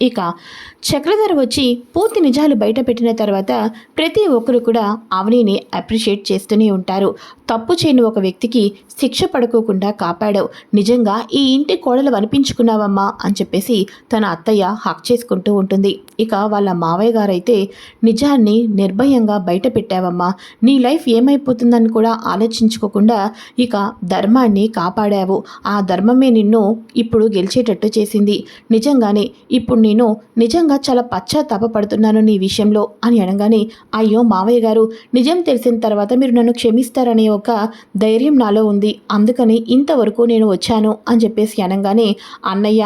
ఇక చక్రధర్ వచ్చి పూర్తి నిజాలు బయటపెట్టిన తర్వాత ప్రతి ఒక్కరు కూడా అవనిని అప్రిషియేట్ చేస్తూనే ఉంటారు. తప్పు చేయని ఒక వ్యక్తికి శిక్ష పడుకోకుండా కాపాడావు. నిజంగా ఈ ఇంటి కోడలు అనిపించుకున్నావమ్మా అని చెప్పేసి తన అత్తయ్య హక్ చేసుకుంటూ ఉంటుంది. ఇక వాళ్ళ మావయ్య గారైతే నిజాన్ని నిర్భయంగా బయటపెట్టావమ్మా నీ లైఫ్ ఏమైపోతుందని కూడా ఆలోచించుకోకుండా ఇక ధర్మాన్ని కాపాడావు. ఆ ధర్మమే నిన్ను ఇప్పుడు గెలిచేటట్టు చేసింది. నిజంగానే ఇప్పుడు నేను నిజంగా చాలా పశ్చాత్తాపడుతున్నాను నీ విషయంలో అని అనగానే అయ్యో మావయ్య గారు నిజం తెలిసిన తర్వాత మీరు నన్ను క్షమిస్తారనే ఒక ధైర్యం నాలో ఉంది. అందుకని ఇంతవరకు నేను వచ్చాను అని చెప్పేసి అనగానే అన్నయ్య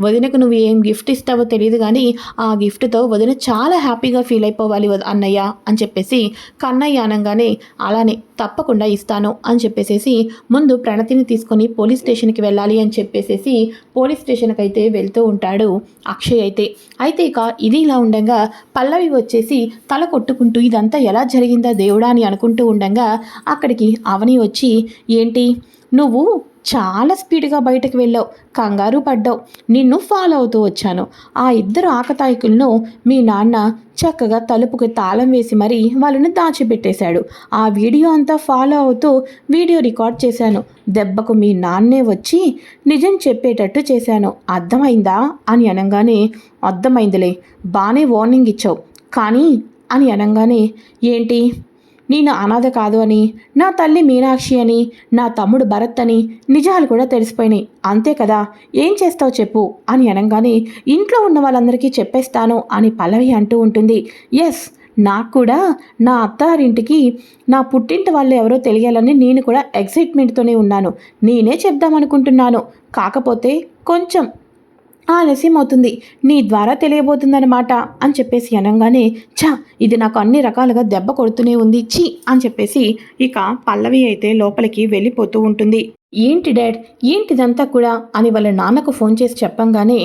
వదినకు నువ్వు ఏం గిఫ్ట్ ఇస్తావో తెలియదు కానీ ఆ గిఫ్ట్తో వదిన చాలా హ్యాపీగా ఫీల్ అయిపోవాలి అన్నయ్య అని చెప్పేసి కన్నయ్య అనగానే అలానే తప్పకుండా ఇస్తాను అని చెప్పేసేసి ముందు ప్రణతిని తీసుకొని పోలీస్ స్టేషన్కి వెళ్ళాలి అని చెప్పేసేసి పోలీస్ స్టేషన్కి అయితే వెళ్తూ ఉంటాడు అక్షయ్. అయితే అయితే ఇక ఇది ఇలా ఉండగా పల్లవి వచ్చేసి తల కొట్టుకుంటూ ఇదంతా ఎలా జరిగిందా దేవుడా అని అనుకుంటూ ఉండగా అక్కడికి అవని వచ్చి ఏంటి? నువ్వు చాలా స్పీడ్గా బయటకు వెళ్ళావు. కంగారు పడ్డావు. నిన్ను ఫాలో అవుతూ వచ్చాను. ఆ ఇద్దరు ఆకతాయికులను మీ నాన్న చక్కగా తలుపుకి తాళం వేసి మరీ వాళ్ళని దాచిపెట్టేశాడు. ఆ వీడియో అంతా ఫాలో అవుతూ వీడియో రికార్డ్ చేశాను. దెబ్బకు మీ నాన్నే వచ్చి నిజం చెప్పేటట్టు చేశాను. అర్థమైందా? అని అనగానే అర్థమైందిలే. బాగానే వార్నింగ్ ఇచ్చావు. కానీ అని అనగానే ఏంటి? నేను అనాథ కాదు అని నా తల్లి మీనాక్షి అని నా తమ్ముడు భరత్ అని నిజాలు కూడా తెలిసిపోయినాయి. అంతే కదా ఏం చేస్తావు చెప్పు అని అనగానే ఇంట్లో ఉన్న వాళ్ళందరికీ చెప్పేస్తాను అని పల్లవి అంటూ ఉంటుంది. ఎస్ నాకు కూడా నా అత్తారింటికి నా పుట్టింటి వాళ్ళు ఎవరో తెలియాలని నేను కూడా ఎక్సైట్మెంట్తోనే ఉన్నాను. నేనే చెప్దామనుకుంటున్నాను. కాకపోతే కొంచెం ఆలస్యం అవుతుంది నీ ద్వారా తెలియబోతుందన్నమాట అని చెప్పేసి అనగానే ఛా ఇది నాకు అన్ని రకాలుగా దెబ్బ కొడుతూనే ఉంది ఛీ అని చెప్పేసి ఇక పల్లవి అయితే లోపలికి వెళ్ళిపోతూ ఉంటుంది. ఏంటి డాడ్? ఏంటిదంతా కూడా? అని వాళ్ళ నాన్నకు ఫోన్ చేసి చెప్పంగానే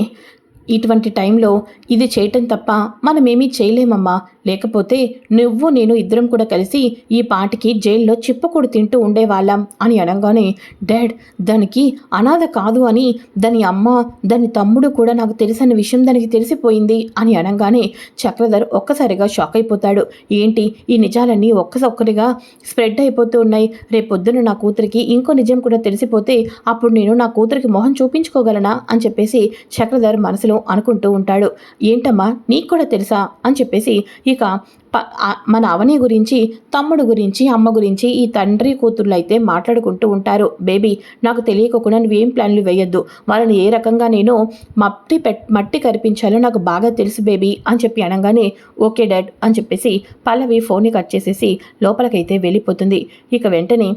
ఇటువంటి టైంలో ఇది చేయటం తప్ప మనమేమీ చేయలేమమ్మా. లేకపోతే నువ్వు నేను ఇద్దరం కూడా కలిసి ఈ పాటికి జైల్లో చిప్పకూడు తింటూ ఉండేవాళ్ళం అని అనగానే డాడ్ దానికి అనాథ కాదు అని దాని అమ్మ దాని తమ్ముడు కూడా నాకు తెలిసిన విషయం దానికి తెలిసిపోయింది అని అనగానే చక్రధర్ ఒక్కసారిగా షాక్ అయిపోతాడు. ఏంటి? ఈ నిజాలన్నీ ఒక్కసొక్కరిగా స్ప్రెడ్ అయిపోతూ ఉన్నాయి. రేపొద్దున నా కూతురికి ఇంకో నిజం కూడా తెలిసిపోతే అప్పుడు నేను నా కూతురికి మొహం చూపించుకోగలనా? అని చెప్పేసి చక్రధర్ మనసులో అనుకుంటూ ఉంటాడు. ఏంటమ్మా? నీకు కూడా తెలుసా? అని చెప్పేసి ఇక ప మన అవని గురించి తమ్ముడు గురించి అమ్మ గురించి ఈ తండ్రి కూతుర్లు అయితే మాట్లాడుకుంటూ ఉంటారు. బేబీ నాకు తెలియకుండా నువ్వేం ప్లాన్లు వేయొద్దు. వాళ్ళని ఏ రకంగా నేను మట్టి పెట్ మట్టి కరిపించాలో నాకు బాగా తెలుసు బేబీ అని చెప్పి అనగానే ఓకే డాడ్ అని చెప్పేసి పల్లవి ఫోన్ని కట్ చేసేసి లోపలికైతే వెళ్ళిపోతుంది. ఇక వెంటనే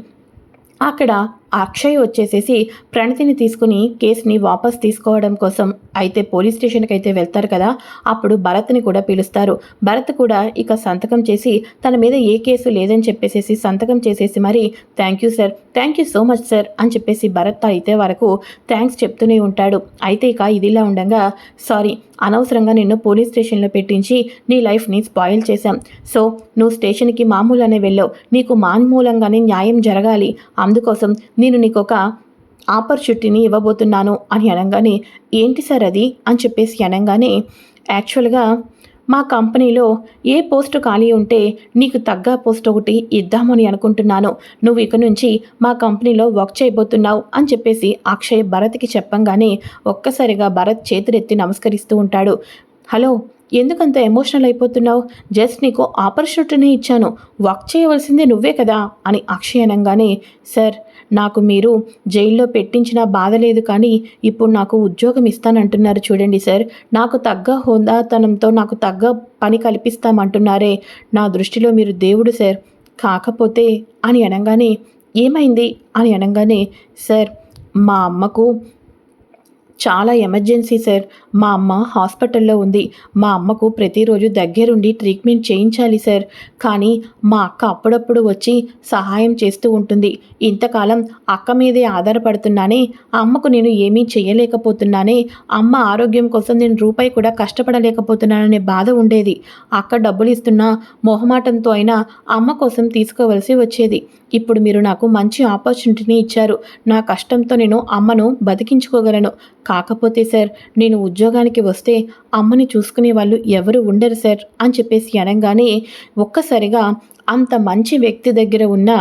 అక్కడ అక్షయ్ వచ్చేసేసి ప్రణతిని తీసుకుని కేసుని వాపస్ తీసుకోవడం కోసం అయితే పోలీస్ స్టేషన్కి అయితే వెళ్తారు కదా అప్పుడు భరత్ని కూడా పిలుస్తారు. భరత్ కూడా ఇక సంతకం చేసి తన మీద ఏ కేసు లేదని చెప్పేసేసి సంతకం చేసేసి మరి thank you sir thank you so much sir అని చెప్పేసి భరత్ అయితే వరకు థ్యాంక్స్ చెప్తూనే ఉంటాడు. అయితే ఇక ఇదిలా ఉండగా సారీ అనవసరంగా నిన్ను పోలీస్ స్టేషన్లో పెట్టించి నీ లైఫ్ని స్పాయిల్ చేశాం. సో నువ్వు స్టేషన్కి మామూలుగానే వెళ్ళావు. నీకు మామూలంగానే న్యాయం జరగాలి. అందుకోసం నేను నీకు ఒక ఆపర్చునిటీని ఇవ్వబోతున్నాను అని అనగానే ఏంటి సార్ అది? అని చెప్పేసి అనగానే యాక్చువల్గా మా కంపెనీలో ఏ పోస్టు ఖాళీ ఉంటే నీకు తగ్గ పోస్ట్ ఒకటి ఇద్దామని అనుకుంటున్నాను. నువ్వు ఇక నుంచి మా కంపెనీలో వర్క్ చేయబోతున్నావు అని చెప్పేసి అక్షయ్ భరత్కి చెప్పంగానే ఒక్కసారిగా భరత్ చేతులెత్తి నమస్కరిస్తూ ఉంటాడు. హలో ఎందుకంత ఎమోషనల్ అయిపోతున్నావు? జస్ట్ నీకు ఆపర్చునిటీని ఇచ్చాను. వర్క్ చేయవలసిందే నువ్వే కదా అని అక్షయ్ అనగానే సార్ నాకు మీరు జైల్లో పెట్టించిన బాధ లేదు కానీ ఇప్పుడు నాకు ఉద్యోగం ఇస్తానంటున్నారు చూడండి సార్. నాకు తగ్గ హోదాతనంతో నాకు తగ్గ పని కల్పిస్తామంటున్నారే. నా దృష్టిలో మీరు దేవుడు సార్. కాకపోతే అని అనగానే ఏమైంది? అని అనగానే సార్ మా అమ్మకు చాలా ఎమర్జెన్సీ సార్. మా అమ్మ హాస్పిటల్లో ఉంది. మా అమ్మకు ప్రతిరోజు దగ్గరుండి ట్రీట్మెంట్ చేయించాలి సార్. కానీ మా అక్క అప్పుడప్పుడు వచ్చి సహాయం చేస్తూ ఉంటుంది. ఇంతకాలం అక్క మీదే ఆధారపడుతున్నానే అమ్మకు నేను ఏమీ చేయలేకపోతున్నానే అమ్మ ఆరోగ్యం కోసం నేను రూపాయి కూడా కష్టపడలేకపోతున్నాననే బాధ ఉండేది. అక్క డబ్బులు ఇస్తున్నా మొహమాటంతో అయినా అమ్మ కోసం తీసుకోవలసి వచ్చేది. ఇప్పుడు మీరు నాకు మంచి ఆపర్చునిటీని ఇచ్చారు. నా కష్టంతో నేను అమ్మను బతికించుకోగలను. కాకపోతే సార్ నేను ఉద్యోగానికి వస్తే అమ్మని చూసుకునే వాళ్ళు ఎవరు ఉండరు సార్ అని చెప్పేసి అనగానే ఒక్కసారిగా అంత మంచి వ్యక్తి దగ్గర ఉన్న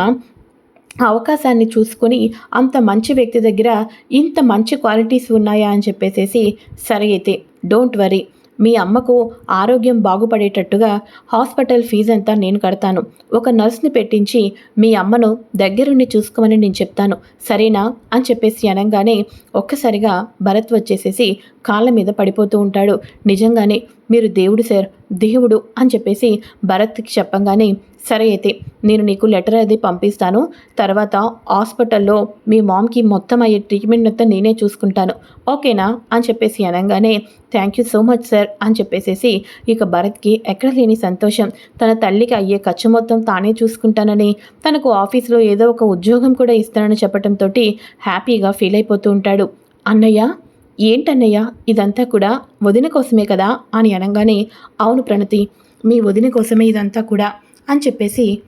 అవకాశాన్ని చూసుకొని అంత మంచి వ్యక్తి దగ్గర ఇంత మంచి క్వాలిటీస్ ఉన్నాయా అని చెప్పేసేసి సరే అయితే డోంట్ వరీ. మీ అమ్మకు ఆరోగ్యం బాగుపడేటట్టుగా హాస్పిటల్ ఫీజు అంతా నేను కడతాను. ఒక నర్స్ని పెట్టించి మీ అమ్మను దగ్గరుండి చూసుకోమని నేను చెప్తాను. సరేనా? అని చెప్పేసి అనగానే ఒక్కసారిగా భరత్ వచ్చేసేసి కాళ్ళ మీద పడిపోతూ ఉంటాడు. నిజంగానే మీరు దేవుడు సార్ దేవుడు అని చెప్పేసి భరత్కి చెప్పంగానే సరే అయితే నేను నీకు లెటర్ అది పంపిస్తాను. తర్వాత హాస్పిటల్లో మీ మామ్కి మొత్తం అయ్యే ట్రీట్మెంట్ మొత్తం నేనే చూసుకుంటాను. ఓకేనా? అని చెప్పేసి అనగానే thank you so much sir అని చెప్పేసేసి ఇక భరత్కి ఎక్కడ లేని సంతోషం. తన తల్లికి అయ్యే ఖర్చు మొత్తం తానే చూసుకుంటానని తనకు ఆఫీస్లో ఏదో ఒక ఉద్యోగం కూడా ఇస్తానని చెప్పడంతో హ్యాపీగా ఫీల్ అయిపోతూ ఉంటాడు. అన్నయ్య? ఏంటన్నయ్య ఇదంతా కూడా వదిన కోసమే కదా? అని అనగానే అవును ప్రణతి మీ వదిన కోసమే ఇదంతా కూడా అని చెప్పేసి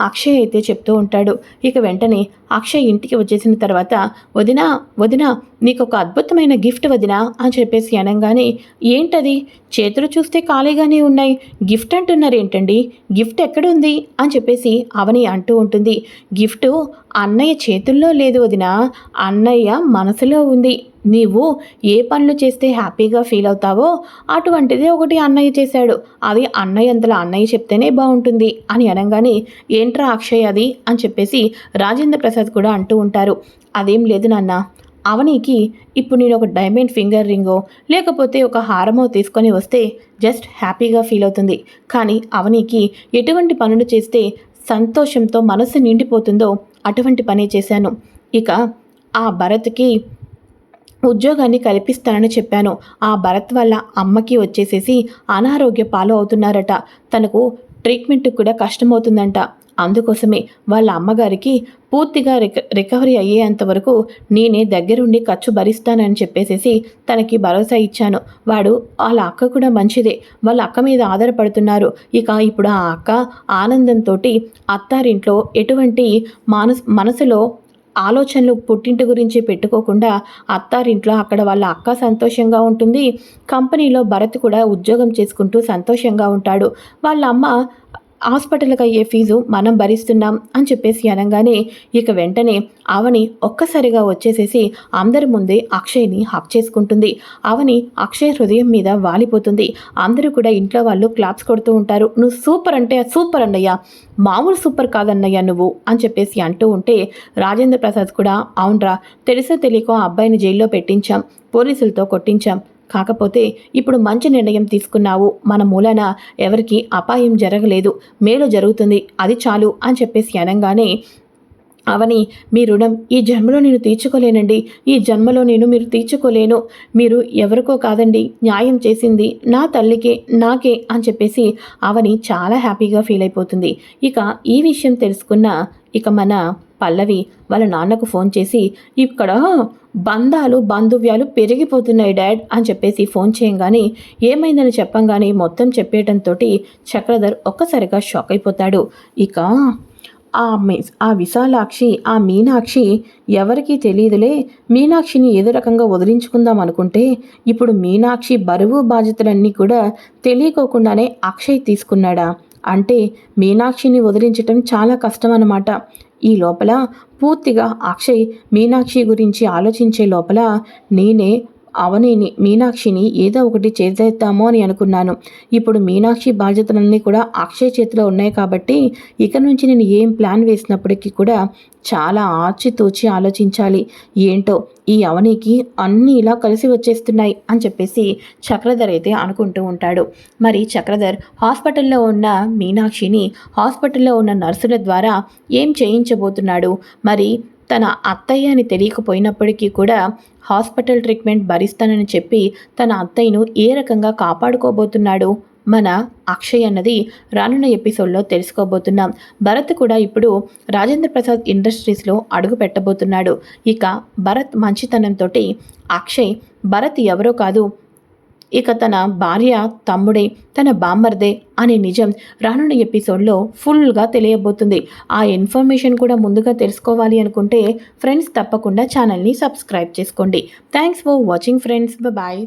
అక్షయ్ అయితే చెప్తూ ఉంటాడు. ఇక వెంటనే అక్షయ్ ఇంటికి వచ్చేసిన తర్వాత వదిన వదిన నీకు ఒక అద్భుతమైన గిఫ్ట్ వదిన అని చెప్పేసి అనగానే ఏంటది? చేతులు చూస్తే ఖాళీగానే ఉన్నాయి. గిఫ్ట్ అంటున్నారు ఏంటండి గిఫ్ట్ ఎక్కడుంది? అని చెప్పేసి అవని అంటూ ఉంటుంది. గిఫ్ట్ అన్నయ్య చేతుల్లో లేదు వదిన. అన్నయ్య మనసులో ఉంది. నీవు ఏ పనులు చేస్తే హ్యాపీగా ఫీల్ అవుతావో అటువంటిదే ఒకటి అన్నయ్య చేశాడు. అది అన్నయ్య అంతలా అన్నయ్య చెప్తేనే బాగుంటుంది అని అనగానే ఏంట్రా అక్షయ్ అది? అని చెప్పేసి రాజేంద్ర ప్రసాద్ కూడా అంటూ ఉంటారు. అదేం లేదు నాన్న. అవనికి ఇప్పుడు నేను ఒక డైమండ్ ఫింగర్ రింగో లేకపోతే ఒక హారమో తీసుకొని వస్తే జస్ట్ హ్యాపీగా ఫీల్ అవుతుంది. కానీ అవనికి ఎటువంటి పనులు చేస్తే సంతోషంతో మనసు నిండిపోతుందో అటువంటి పని చేశాను. ఇక ఆ భరత్కి ఉద్యోగాన్ని కల్పిస్తానని చెప్పాను. ఆ భరత్ వల్ల అమ్మకి వచ్చేసేసి అనారోగ్య పాలు అవుతున్నారట. తనకు ట్రీట్మెంట్ కూడా కష్టమవుతుందంట. అందుకోసమే వాళ్ళ అమ్మగారికి పూర్తిగా రిక రికవరీ అయ్యేంత వరకు నేనే దగ్గరుండి ఖర్చు భరిస్తానని చెప్పేసేసి తనకి భరోసా ఇచ్చాను. వాడు వాళ్ళ అక్క కూడా మంచిదే. వాళ్ళ అక్క మీద ఆధారపడుతున్నారు. ఇక ఇప్పుడు ఆ అక్క ఆనందంతో అత్తారింట్లో ఎటువంటి మానస్ మనసులో ఆలోచనలు పుట్టింటి గురించి పెట్టుకోకుండా అత్తారింట్లో అక్కడ వాళ్ళ అక్క సంతోషంగా ఉంటుంది. కంపెనీలో భరత్ కూడా ఉద్యోగం చేసుకుంటూ సంతోషంగా ఉంటాడు. వాళ్ళ అమ్మ హాస్పిటల్కి అయ్యే ఫీజు మనం భరిస్తున్నాం అని చెప్పేసి అనగానే ఇక వెంటనే అవని ఒక్కసారిగా వచ్చేసేసి అందరి ముందే అక్షయ్ని హక్ చేసుకుంటుంది. అవని అక్షయ్ హృదయం మీద వాలిపోతుంది. అందరూ కూడా ఇంట్లో వాళ్ళు క్లాప్స్ కొడుతూ ఉంటారు. నువ్వు సూపర్ అంటే సూపర్ అన్నయ్య. మామూలు సూపర్ కాదన్నయ్య నువ్వు అని చెప్పేసి అంటూ ఉంటే రాజేంద్ర ప్రసాద్ కూడా అవునరా తెలిసో తెలియకో అబ్బాయిని జైల్లో పెట్టించాం. పోలీసులతో కొట్టించాం. కాకపోతే ఇప్పుడు మంచి నిర్ణయం తీసుకున్నావు. మన మూలన ఎవరికి అపాయం జరగలేదు. మేలు జరుగుతుంది. అది చాలు అని చెప్పేసి అనగానే అవని మీ రుణం ఈ జన్మలో నేను తీర్చుకోలేనండి. ఈ జన్మలో నేను మీరు తీర్చుకోలేను. మీరు ఎవరికో కాదండి. న్యాయం చేసింది నా తల్లికే నాకే అని చెప్పేసి అవని చాలా హ్యాపీగా ఫీల్ అయిపోతుంది. ఇక ఈ విషయం తెలుసుకున్న ఇక మన పల్లవి వాళ్ళ నాన్నకు ఫోన్ చేసి ఇక్కడ బంధాలు బంధువ్యాలు పెరిగిపోతున్నాయి డాడ్ అని చెప్పేసి ఫోన్ చేయంగానే ఏమైందని చెప్పంగానే మొత్తం చెప్పేయటంతో చక్రధర్ ఒక్కసారిగా షాక్ అయిపోతాడు. ఇక ఆ ఆ విశాలాక్షి ఆ మీనాక్షి ఎవరికీ తెలియదులే. మీనాక్షిని ఏదో రకంగా వదిలించుకుందాం అనుకుంటే ఇప్పుడు మీనాక్షి బరువు బాధ్యతలన్నీ కూడా తెలియకోకుండానే అక్షయ్ తీసుకున్నాడా? అంటే మీనాక్షిని వదిలించటం చాలా కష్టం అన్నమాట ఈ లోపల పూర్తిగా అక్షయ్ మీనాక్షి గురించి ఆలోచించే లోపల నేనే అవనిని మీనాక్షిని ఏదో ఒకటి చేసేద్దామో అని అనుకున్నాను. ఇప్పుడు మీనాక్షి బాధ్యతలన్నీ కూడా అక్షయ్ చేతిలో ఉన్నాయి కాబట్టి ఇక నుంచి నేను ఏం ప్లాన్ వేసినప్పటికీ కూడా చాలా ఆచితూచి ఆలోచించాలి. ఏంటో ఈ అవనికి అన్నీ ఇలా కలిసి వచ్చేస్తున్నాయి అని చెప్పేసి చక్రధర్ అయితే అనుకుంటూ ఉంటాడు. మరి చక్రధర్ హాస్పిటల్లో ఉన్న మీనాక్షిని హాస్పిటల్లో ఉన్న నర్సుల ద్వారా ఏం చేయించబోతున్నాడు? మరి తన అత్తయ్య అని తెలియకపోయినప్పటికీ కూడా హాస్పిటల్ ట్రీట్మెంట్ భరిస్తానని చెప్పి తన అత్తయ్యను ఏ రకంగా కాపాడుకోబోతున్నాడు? మన అక్షయ్ అన్నది రానున్న ఎపిసోడ్లో తెలుసుకోబోతున్నాం. భరత్ కూడా ఇప్పుడు రాజేంద్ర ప్రసాద్ ఇండస్ట్రీస్లో అడుగు పెట్టబోతున్నాడు. ఇక భరత్ మంచితనంతో అక్షయ్ భరత్ ఎవరో కాదు ఇక తన భార్య తమ్ముడే తన బామ్మర్దే అనే నిజం రానున్న ఎపిసోడ్లో ఫుల్గా తెలియబోతుంది. ఆ ఇన్ఫర్మేషన్ కూడా ముందుగా తెలుసుకోవాలి అనుకుంటే ఫ్రెండ్స్ తప్పకుండా ఛానల్ని సబ్స్క్రైబ్ చేసుకోండి. Thanks for watching friends. Bye.